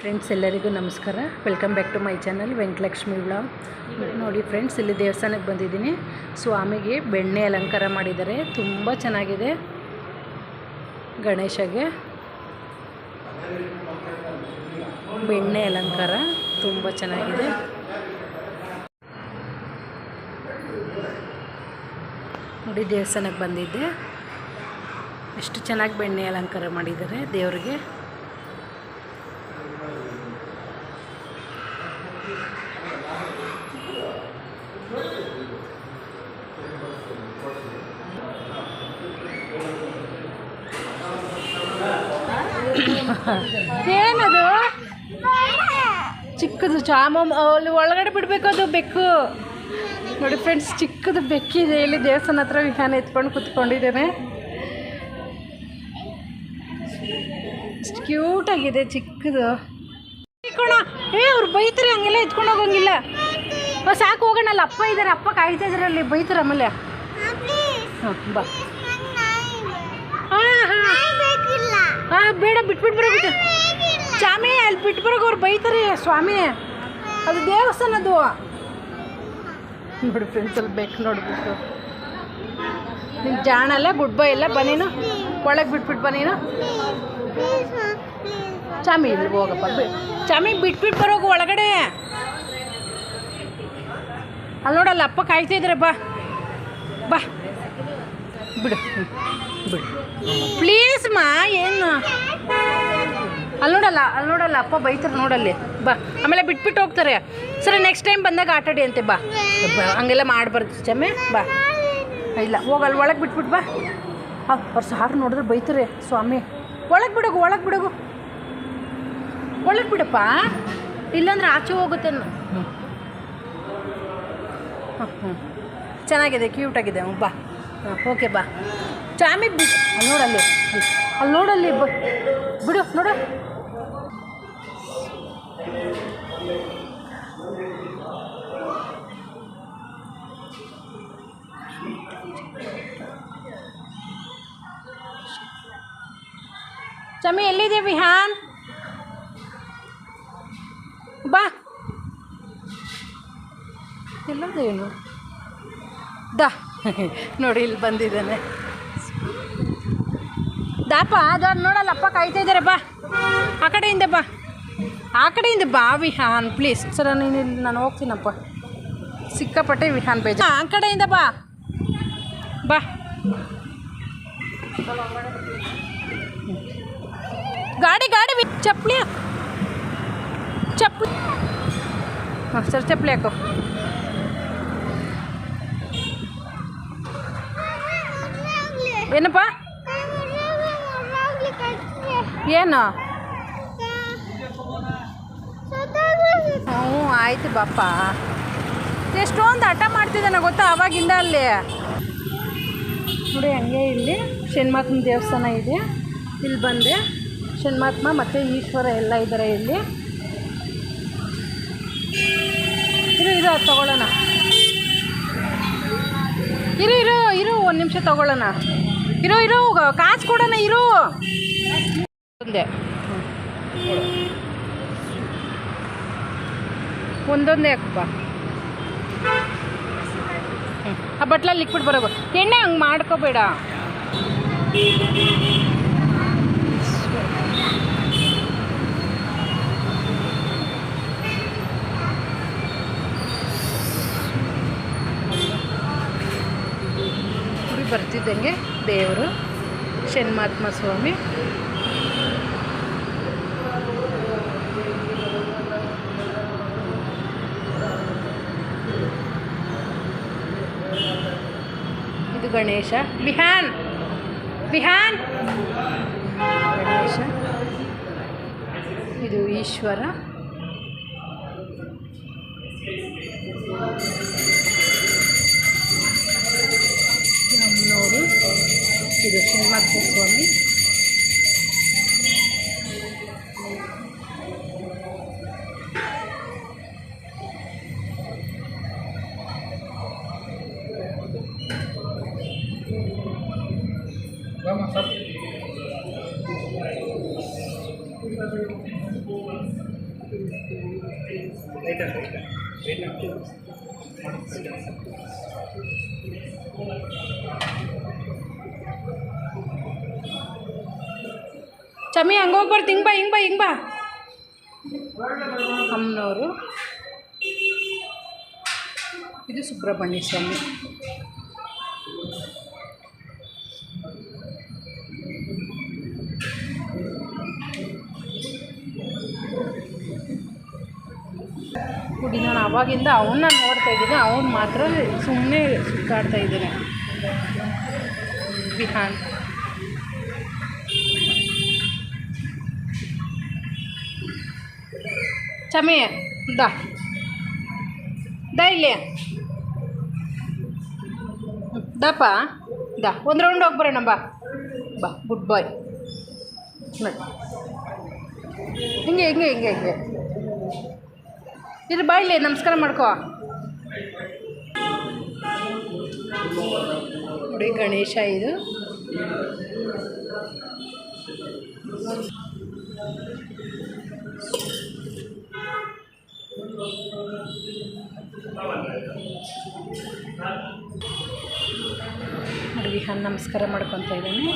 Friends ಎಲ್ಲರಿಗೂ ನಮಸ್ಕಾರ. Welcome back to my channel Venkatalakshmi vlog ನೋಡಿ ಫ್ರೆಂಡ್ಸ್ ಇಲ್ಲಿ ದೇವಸ್ಥಾನಕ್ಕೆ ಬಂದಿದ್ದೀನಿ. ಸ್ವಾಮಿಗೆ ಬೆಣ್ಣೆ ಅಲಂಕಾರ ಮಾಡಿದ್ದಾರೆ. ತುಂಬ ಚೆನ್ನಾಗಿದೆ. ಗಣೇಶಗೆ ಬೆಣ್ಣೆ ಅಲಂಕಾರ. ತುಂಬ ಚೆನ್ನಾಗಿದೆ. ನೋಡಿ ದೇವಸ್ಥಾನಕ್ಕೆ ಬಂದಿದ್ದೆ. ಎಷ್ಟು ಚೆನ್ನಾಗಿ ಬೆಣ್ಣೆ ಅಲಂಕಾರ ಮಾಡಿದ್ದಾರೆ ದೇವರಿಗೆ. ಏನದು ಚಿಕ್ಕದು ಚಾಮಮ್ ಅಲ್ಲಿ ಒಳಗಡೆ ಬಿಡಬೇಕು ಅದು ಬೆಕ್ಕು ನೋಡಿ ಫ್ರೆಂಡ್ಸ್ ಚಿಕ್ಕದು ಬೆಕ್ಕಿದೆ ಇಲ್ಲಿ ದೇವಸ್ಥಾನ ಹತ್ರ ವಿಹಾನ ಎತ್ಕೊಂಡು ಕುತ್ಕೊಂಡಿದ್ದೇನೆ ಎಷ್ಟು ಕ್ಯೂಟಾಗಿದೆ ಚಿಕ್ಕದು. ಇಟ್ಕೊಣ ಏ, ಅವ್ರು ಬೈತಾರೆ, ಹಂಗೆಲ್ಲ ಎತ್ಕೊಂಡು ಹೋಗಂಗಿಲ್ಲ. ಸಾಕು ಹೋಗೋಣ ಅಲ್ಲಿ ಅಪ್ಪ ಇದ್ದಾರೆ ಅಪ್ಪ ಕಾಯ್ತಾ ಇದ್ದಾರೆ ಅಲ್ಲಿ, ಬೈತಾರೆ ಆಮೇಲೆ. ಹಾಂ, ಬಾ. ಹಾಂ ಹಾಂ. ಹಾಂ, ಬೇಡ ಬಿಟ್ಬಿಟ್ಟು ಬರೋದು ಸ್ವಾಮಿ, ಅಲ್ಲಿ ಬಿಟ್ಟು ಅವ್ರು ಬೈತಾರೆ, ಸ್ವಾಮಿ. ಅದು ದೇವಸ್ಥಾನದು ನೋಡಿ ಫ್ರೆಂಡ್ಸ್ ಅಲ್ಲಿ ಬೇಕು, ನೋಡ್ಬಿಟ್ಟು. ಜಾಣ ಅಲ್ಲ ಗುಡ್ ಬೈ ಎಲ್ಲ ಬನ್ನಿನ ಒಳಗೆ ಬಿಟ್ಬಿಟ್ಟು ಬನ್ನೇನು ಚಾಮಿ ಇಲ್ಲಿ ಹೋಗಪ್ಪ ಚಾಮಿ ಬಿಟ್ಬಿಟ್ಟು ಬರೋಗು ಒಳಗಡೆ. ಅಲ್ಲಿ ನೋಡಲ್ಲ, ಅಪ್ಪ ಕಾಯ್ತಿದ್ರೆ ಬಾ. ಬಾ. ಬಿಡು. ಬಿಡು. ಪ್ಲೀಸ್ ಮಾ, ಏನು? ಅಲ್ಲಿ ನೋಡಲ್ಲ ಅಲ್ಲಿ ನೋಡಲ್ಲ, ಅಪ್ಪ ಬೈತಾರೆ ನೋಡಲ್ಲಿ. ಬಾ. ಆಮೇಲೆ ಬಿಟ್ಬಿಟ್ಟು ಹೋಗ್ತಾರೆ. ಸರಿ ನೆಕ್ಸ್ಟ್ ಟೈಮ್ ಬಂದಾಗ ಆಟಾಡಿ ಅಂತೆ, ಬಾ. ಹಂಗೆಲ್ಲ ಮಾಡಬಾರ್ದು ಚಮ್ಮೆ ಬಾ. ಇಲ್ಲ ಹೋಗಲ್ಲ ಒಳಗೆ ಬಿಟ್ಬಿಟ್ಟು ಬಾ. ಅವ್ರು ಸಾರು ನೋಡಿದ್ರೆ ಬೈತಾರೆ, ಸ್ವಾಮಿ. ಒಳಗೆ ಬಿಡೋಗು ಒಳಗೆ ಬಿಡೋಗು. ಒಳಗೆ ಬಿಡಪ್ಪ. ಇಲ್ಲಾಂದ್ರೆ ಆಚೆ ಹೋಗುತ್ತೆ ಹ್ಞೂ ಹ್ಞೂ ಚೆನ್ನಾಗಿದೆ ಕ್ಯೂಟಾಗಿದೆ ಹ್ಞೂ ಬಾ. ಹಾಂ ಓಕೆ ಬಾ. ಚಾಮಿ ಬಿಡು ಅಲ್ಲಿ ನೋಡಲ್ಲಿ ಅಲ್ಲಿ ನೋಡಲ್ಲಿ ಬಿಡು, ನೋಡು. ಚಮಿ ಎಲ್ಲಿದೆ, ವಿಹಾನ್? ಬಾ. ಎಲ್ಲದೇನು ದಾ. ನೋಡಿ, ಇಲ್ಲಿ ಬಂದಿದ್ದಾನೆ. ದಾಪ ಅದನ್ನು ನೋಡಲ್ಲ, ಅಪ್ಪ ಕಾಯ್ತಾ ಇದ್ದಾರೆ, ಬಾ. ಆ ಕಡೆಯಿಂದ ಬಾ. ಆ ಕಡೆಯಿಂದ ಬಾ, ವಿಹಾನ್ ಪ್ಲೀಸ್ ಸರ, ನೀನು ಇಲ್ಲಿ, ನಾನು ಹೋಗ್ತೀನಪ್ಪ. ಸಿಕ್ಕಾಪಟ್ಟೆ ವಿಹಾನ್ ಬೇಜ ಆ ಕಡೆಯಿಂದ ಬಾ. ಬಾ. ಗಾಡಿ ಗಾಡಿ ಚಪ್ಪಲಿ ಚಪ್ಪಲಿ ಹಾಂ, ಸರ್ ಚಪ್ಪಲಿ ಹಾಕೋ. ಏನಪ್ಪ? ಏನು? ಹ್ಞೂ, ಆಯ್ತು ಬಾಪ್ಪ. ಎಷ್ಟೊಂದು ಹಠ ಮಾಡ್ತಿದ್ದಾನೆ ಗೊತ್ತಾ ಅವಾಗಿಂದ ಅಲ್ಲಿ? ನೋಡಿ, ಹಂಗೆ ಇಲ್ಲಿ. ಶನಿಮಾತನ ದೇವಸ್ಥಾನ ಇದೆ. ಇಲ್ಲಿ ಬಂದೆ. ಶಣ್ಮಾತ್ಮ ಮತ್ತು ಈಶ್ವರ ಎಲ್ಲ ಇದ್ದಾರೆ ಇಲ್ಲಿ. ಇರು ಇರು ತಗೊಳ್ಳೋಣ. ಇರು ಇರು ಇರು, ಒಂದು ನಿಮಿಷ ತಗೊಳ್ಳೋಣ. ಇರೋ ಇರೋ, ಕಾಸು ಕೊಡೋಣ, ಇರು. ಒಂದೇ. ಒಂದೊಂದೇ ಹಾಕಪ್ಪ ಆ ಬಟ್ಲಲ್ಲಿ ಲಿಕ್ವಿಡ್ ಬರೋದು ಎಣ್ಣೆ ಹಂಗೆ ಮಾಡ್ಕೋಬೇಡ. ಬರ್ತಿದ್ದಂಗೆ ದೇವರು ಶನ್ಮಾತ್ಮ ಸ್ವಾಮಿ. ಇದು ಗಣೇಶ. ಬಿಹಾನ್! ಬಿಹಾನ್! ಗಣೇಶ. ಇದು ಈಶ್ವರ. ನಮ್ಮನವರು ಇದು ಶ್ರೀಮಂತ ಸ್ವಾಮಿ ಚಮ್ಮಿ ಹಂಗೆ ಹೋಗ್ಬಾರ್ದು. ಹಿಂಗೆ ಬಾ ಹಿಂಗೆ ಬಾ ಹಿಂಗೆ ಬಾ. ಅಮ್ಮನವರು. ಇದು ಸುಬ್ರಹ್ಮಣ್ಯ ಸ್ವಾಮಿ. ನೋಡಿ ನಾನು ಅವಾಗಿಂದ ಅವನ್ನ ನೋಡ್ತಾ ಇದ್ದೀನಿ. ಅವನು ಮಾತ್ರ ಸುಮ್ಮನೆ ಸುತ್ತಾಡ್ತಾ ಇದ್ದಾನೆ. ಬಿಹಾನ್ ಚಮಿ, ದಾ. ದ ದಪ್ಪ. ದಾ. ಒಂದು ರೌಂಡ್ ಹೋಗ್ಬರೋಣ ಬಾ. ಬಾ, ಗುಡ್ ಬಾಯ್. ನೋಡಿ ಹಿಂಗೆ ಹಿಂಗೆ ಹಿಂಗೆ ಹಿಂಗೆ. ಇದು ಬಾಯಿಲಿ ನಮಸ್ಕಾರ ಮಾಡ್ಕೋ. ನೋಡಿ ಗಣೇಶ ಇದು. ನೋಡಿ ವಿಹಾನ್ ನಮಸ್ಕಾರ ಮಾಡ್ಕೊತಾ ಇದ್ದಾನೆ.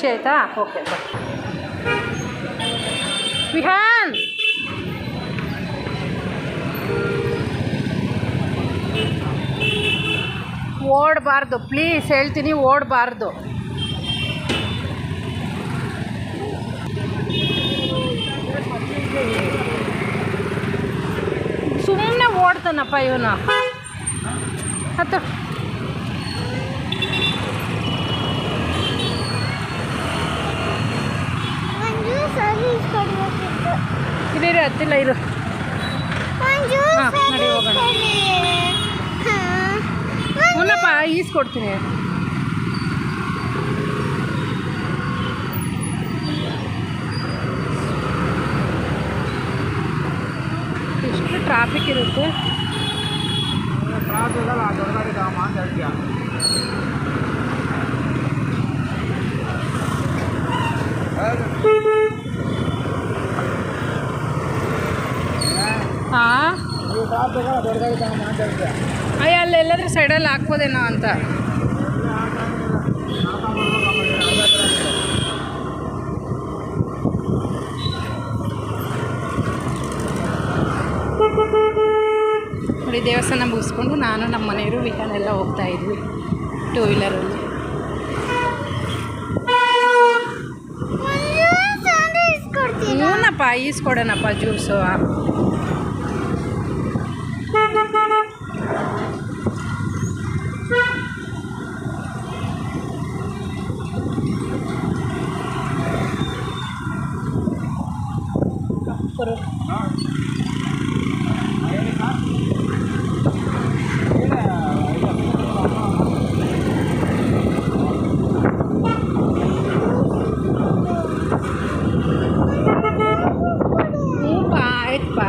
ಖುಷಿ ಆಯಿತಾ? ಓಕೆ ವಿಹಾನ್! ಓಡಬಾರ್ದು ಪ್ಲೀಸ್ ಹೇಳ್ತೀನಿ ಓಡಬಾರ್ದು. ಸುಮ್ಮನೆ ಓಡ್ತಾನಪ್ಪ ಇವನು. ಹತ್ತು ಇರು ಇರು ಹತ್ತಿಲ್ಲ ಇರು. ಮಂಜು ಹಾ, ನಡಿ ಹೋಗೋಣ. ಹುನಪ್ಪ ಈಸ್ಕೊಡ್ತೀನಿ ಎಷ್ಟು ಟ್ರಾಫಿಕ್ ಇರುತ್ತೆ ಹಾಂ ಅಯ್ಯ ಅಲ್ಲಿ ಎಲ್ಲಾದ್ರೂ ಸೈಡಲ್ಲಿ ಹಾಕ್ಬೋದೇನೋ ಅಂತ. ನೋಡಿ ದೇವಸ್ಥಾನ ಮುಗಿಸ್ಕೊಂಡು ನಾನು ನಮ್ಮ ಮನೆಯವರು ವಿಹಾರ ಎಲ್ಲ ಹೋಗ್ತಾ ಇದ್ವಿ ಟೂ ವೀಲರಲ್ಲಿ ಹ್ಞೂನಪ್ಪ ಈಸ್ಕೊಡೋಣಪ್ಪ ಜ್ಯೂಸು ಹ್ಞೂ ಪಾ ಆಯ್ತಪ್ಪ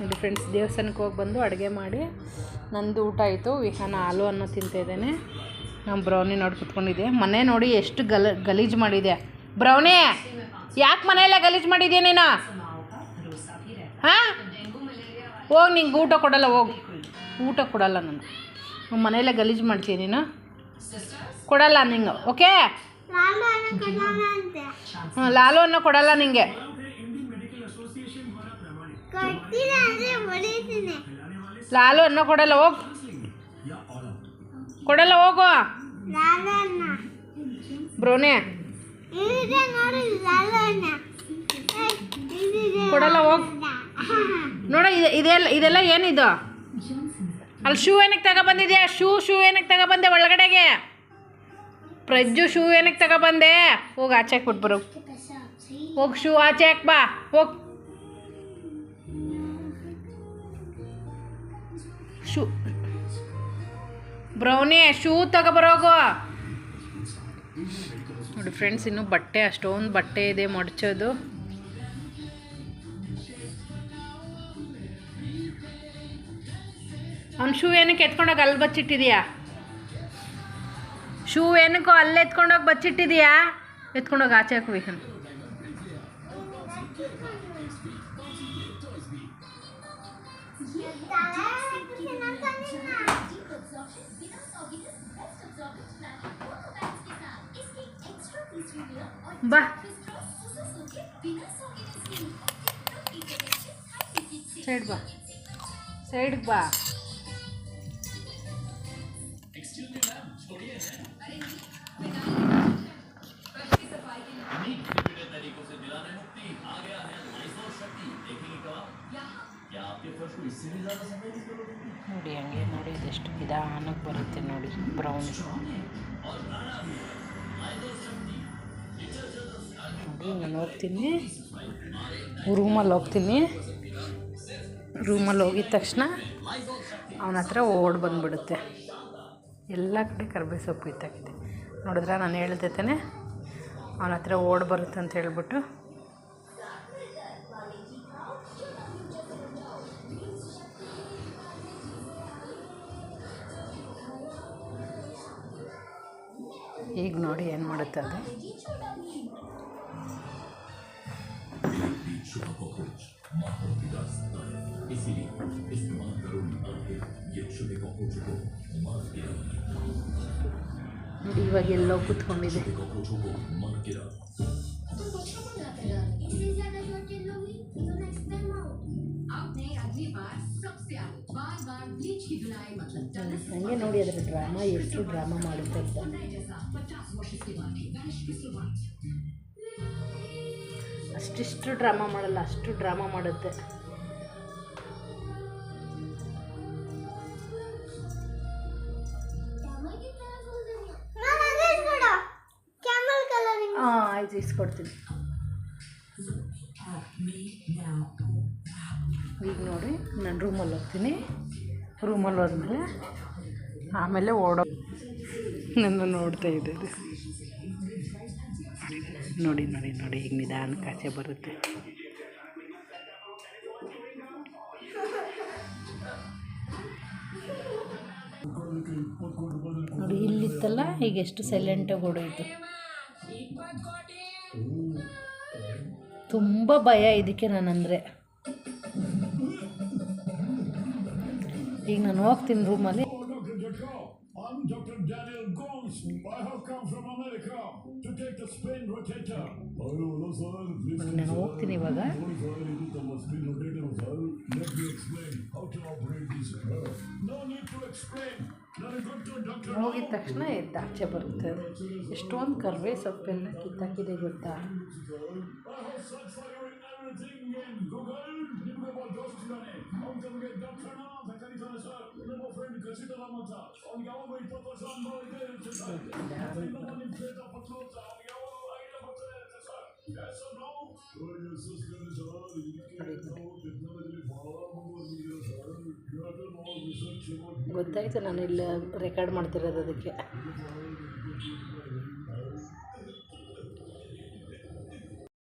ನೋಡಿ ಫ್ರೆಂಡ್ಸ್ ದೇವಸ್ಥಾನಕ್ಕೆ ಹೋಗಿ ಬಂದು ಅಡುಗೆ ಮಾಡಿ ನಂದು ಊಟ ಆಯಿತು. ವಿಹಾನ ಹಾಲು ಅನ್ನ ತಿಂತಿದ್ದೇನೆ ನಾನು ಬ್ರೌನಿ ನೋಡಿ ಕುತ್ಕೊಂಡಿದ್ದೆ. ಮನೆ ನೋಡಿ ಎಷ್ಟು ಗಲ ಗಲೀಜು ಮಾಡಿದೆ. ಬ್ರೌನಿ ಯಾಕೆ ಮನೆಯಲ್ಲೇ ಗಲೀಜು ಮಾಡಿದ್ಯಾ ನೀನು? ಹಾಂ? ಹೋಗಿ ನಿಂಗೆ ಊಟ ಕೊಡಲ್ಲ ಹೋಗಿ. ಊಟ ಕೊಡಲ್ಲ ನಾನು. ಮನೆಯಲ್ಲೇ ಗಲೀಜು ಮಾಡ್ತೀಯ ನೀನು? ಕೊಡಲ್ಲ ನಿಂಗೆ ಓಕೆ ನಾನು ಹ್ಞೂ ಲಾಲು ಅನ್ನೋ ಕೊಡಲ್ಲ ನಿಂಗೆ. ಲಾಲು ಅನ್ನ ಕೊಡಲ್ಲ ಹೋಗ್. ಕೊಡಲ್ಲ ಹೋಗು. ಬ್ರೋನೆ. ಕೊಡಲ್ಲ ಹೋಗು. ನೋಡ ಇದೆ ಇದೆಲ್ಲ ಇದೆಲ್ಲ ಏನಿದು? ಅಲ್ಲಿ ಶೂ ಏನಕ್ಕೆ ತಗೊಬಂದಿದ್ಯಾ? ಶೂ ಶೂ ಏನಕ್ಕೆ ತಗೊಬಂದೆ ಒಳಗಡೆಗೆ? ಪ್ರಜ್ಜು ಶೂ ಏನಕ್ಕೆ ತಗೊಬಂದೆ? ಹೋಗಿ ಆಚೆ ಹಾಕ್ಬಿಟ್ಟು ಬರೋ. ಹೋಗಿ ಶೂ ಆಚೆ ಹಾಕ್ ಬಾ. ಹೋಗ್. ಬ್ರೌನಿ, ಶೂ ತಗೊಬರೋಗು ನೋಡಿ ಫ್ರೆಂಡ್ಸ್ ಇನ್ನು ಬಟ್ಟೆ, ಅಷ್ಟೊಂದು ಬಟ್ಟೆ ಇದೆ ಮಡಚೋದು. ಅವ್ನು ಶೂ ಏನಕ್ಕೆ ಎತ್ಕೊಂಡೋಗಿ ಅಲ್ಲಿ ಬಚ್ಚಿಟ್ಟಿದ್ಯಾ? ಶೂ ಏನಕ್ಕೋ ಅಲ್ಲಿ ಎತ್ಕೊಂಡೋಗಿ ಬಚ್ಚಿಟ್ಟಿದ್ಯಾ? ಎತ್ಕೊಂಡೋಗಿ ಆಚೆ ಹಾಕ್ಬೇಕು ಬಾ. ಸೈಡ್ ಬಾ. ಸೈಡ್ ಬಾ. ನೋಡಿ ಹಂಗೆ ನೋಡಿ ಇದೆಷ್ಟು ನಿಧಾನಕ್ಕೆ ಬರುತ್ತೆ ನೋಡಿ ಬ್ರೌನ್ ನಾನು ಹೋಗ್ತೀನಿ. ರೂಮಲ್ಲಿ ಹೋಗ್ತೀನಿ. ರೂಮಲ್ಲಿ ಹೋಗಿದ ತಕ್ಷಣ ಅವನ ಹತ್ರ ಓಡ್ ಬಂದುಬಿಡುತ್ತೆ. ಎಲ್ಲ ಕಡೆ ಕರ್ಬೇವು ಸೊಪ್ಪು ಇತ್ತಾಗಿದೆ ನೋಡಿದ್ರೆ? ನಾನು ಹೇಳ್ದೆ ತಾನೆ, ಅವನ ಹತ್ರ ಓಡ್ ಬರುತ್ತೆ ಅಂತ ಹೇಳ್ಬಿಟ್ಟು. ಈಗ ನೋಡಿ ಏನು ಮಾಡುತ್ತೆ ಅದು. ನೋಡಿ ಇವಾಗ ಎಲ್ಲೋ ಕೂತ್ಕೊಂಡಿದೆ ಹಂಗೆ ನೋಡಿ ಅದರ ಡ್ರಾಮಾ ಎಷ್ಟು ಡ್ರಾಮಾ ಮಾಡುತ್ತೆ ಅಂತ. ಅಷ್ಟಿಷ್ಟು ಡ್ರಾಮಾ ಮಾಡಲ್ಲ, ಅಷ್ಟು ಡ್ರಾಮಾ ಮಾಡುತ್ತೆ. ಹಾಂ ಆಯ್ತು, ಇಸ್ಕೊಡ್ತೀನಿ. ಈಗ ನೋಡಿ, ನಾನು ರೂಮಲ್ಲಿ ಹೋಗ್ತೀನಿ. ರೂಮಲ್ಲಿ ಹೋದ್ಮೇಲೆ ಆಮೇಲೆ ಓಡೋ ನನ್ನ ನೋಡ್ತಾ ಇದೆ ಅದು ನೋಡಿ ನೋಡಿ ನೋಡಿ, ಈಗ ನಿಧಾನ ಕಾಚೆ ಬರುತ್ತೆ. ನೋಡಿ, ಇಲ್ಲಿತ್ತಲ್ಲ, ಈಗ ಎಷ್ಟು ಸೈಲೆಂಟಾಗಿ ಓಡೋಯ್ತು ತುಂಬ ಭಯ ಇದಕ್ಕೆ ನಾನಂದರೆ. ಈಗ ನಾನು ಹೋಗ್ತೀನಿ ರೂಮಲ್ಲಿ I'm Dr. Daniel Gomes. I have come from America to take the spin rotator. Hello, hello, sir. Please ನಾನು ಹೋಗ್ತೀನಿ ಇವಾಗ Sorry, sir. It is the spin rotator, sir. Let me explain how to operate this. Uh, no need to explain. Now go to Dr. ಹೋಗಿದ ತಕ್ಷಣ ಎದ್ದು ಆಚೆ ಬರುತ್ತೆ ಅದು ಎಷ್ಟೊಂದು ಕರ್ವೇ ಸೊಪ್ಪೆಲ್ಲ ಕಿತ್ತಾಕಿದೆ ಗೊತ್ತಾ I ಅವ್ನಿಗೆ ಯಾವಾಗ ಇಪ್ಪತ್ತು ವರ್ಷ ಅನುಭವ ಇದೆ ಇರುತ್ತೆ ಸರ್ ನಿಮ್ಮ ನಿಮ್ಮ ಪ್ರೇತ ಪತ್ರ ಅವ್ನಿಗೆ ಯಾವಾಗ ಐಡಿಯಾ ಬರ್ತಾನೆ ಇರುತ್ತೆ ಸರ್ ಎಸ್ ನಾವು ಎಸ್ ಎಸ್ ಸರ್ ಇದಕ್ಕೆ ನಾವು ಟೆಕ್ನಾಲಜಿ ಭಾಳ ಮುಂದುವರೆದಿದ್ದೀರಾ ಸರ್ ನಾವು ರಿಸರ್ಚ್ ಗೊತ್ತಾಯ್ತು ನಾನು ಇಲ್ಲಿ ರೆಕಾರ್ಡ್ ಮಾಡ್ತಿರೋದು ಅದಕ್ಕೆ.